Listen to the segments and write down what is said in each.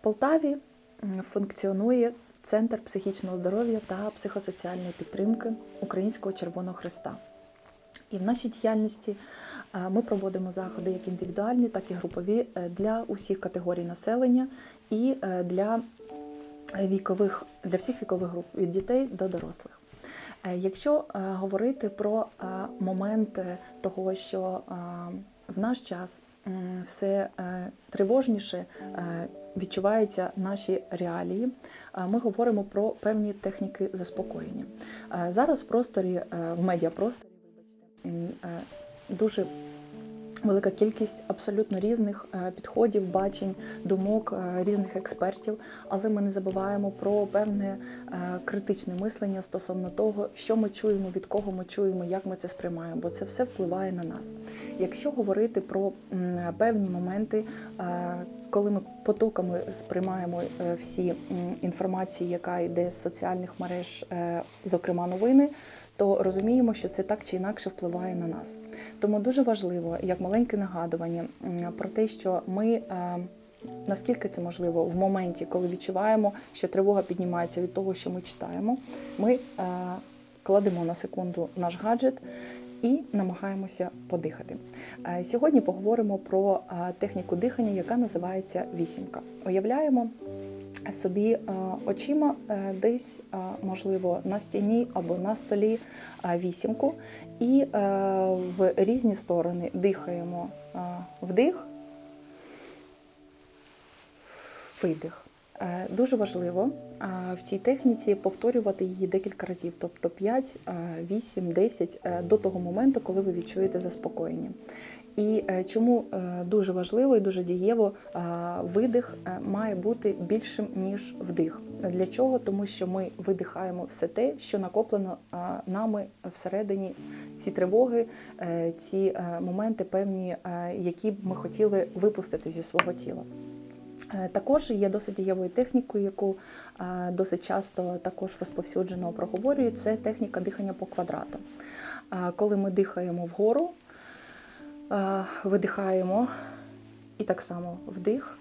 Полтаві функціонує Центр психічного здоров'я та психосоціальної підтримки Українського Червоного Христа. І в нашій діяльності е, ми проводимо заходи як індивідуальні, так і групові е, для усіх категорій населення і е, для вікових для всіх вікових груп від дітей до дорослих. Якщо говорити про моменти того, що в наш час все е, тривожніше е, відчуваються наші реалії, ми говоримо про певні техніки заспокоєння. Е, Зараз в просторі, в медіапросторі, вибачте, дуже велика кількість абсолютно різних е, підходів, бачень, думок е, різних експертів, але ми не забуваємо про певне е, критичне мислення стосовно того, що ми чуємо, від кого ми чуємо, як ми це сприймаємо, бо це все впливає на нас. Якщо говорити про певні моменти, коли ми потоками сприймаємо всі інформації, яка йде з соціальних мереж, зокрема новини, то розуміємо, що це так чи інакше впливає на нас. Тому дуже важливо, як маленьке нагадування про те, що ми. е, Наскільки це можливо в моменті, коли відчуваємо, що тривога піднімається від того, що ми читаємо, ми е, кладемо на секунду наш гаджет і намагаємося подихати. Е, Сьогодні поговоримо про е, техніку дихання, яка називається вісімка. Уявляємо собі е, очима е, десь, е, можливо, на стіні або на столі вісімку, і в різні сторони дихаємо вдих, видих. Е, Дуже важливо в цій техніці повторювати її декілька разів, тобто 5, е, 8, 10 е, до того моменту, коли ви відчуєте заспокоєння. І е, чому е, дуже важливо і дуже дієво видих має бути більшим ніж вдих. Для чого? Тому що ми видихаємо все те, що накоплено нами всередині ці тривоги, ці моменти певні, які б ми хотіли випустити зі свого тіла. Е, Також є досить дієвою технікою, яку е, досить часто також розповсюджено проговорюють, це техніка дихання по квадратам. Е, Коли ми дихаємо вгору, видихаємо і так само вдих,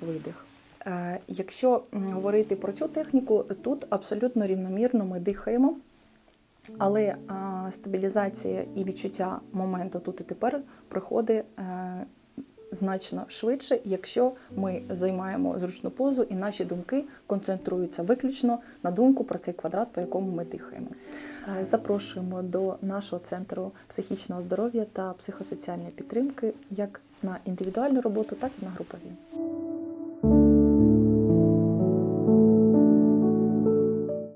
видих. Якщо говорити про цю техніку, тут абсолютно рівномірно ми дихаємо, але стабілізація і відчуття моменту тут і тепер приходить значно швидше, якщо ми займаємо зручну позу і наші думки концентруються виключно на думку про цей квадрат, по якому ми дихаємо. Е, Запрошуємо до нашого центру психічного здоров'я та психосоціальної підтримки як на індивідуальну роботу, так і на групові.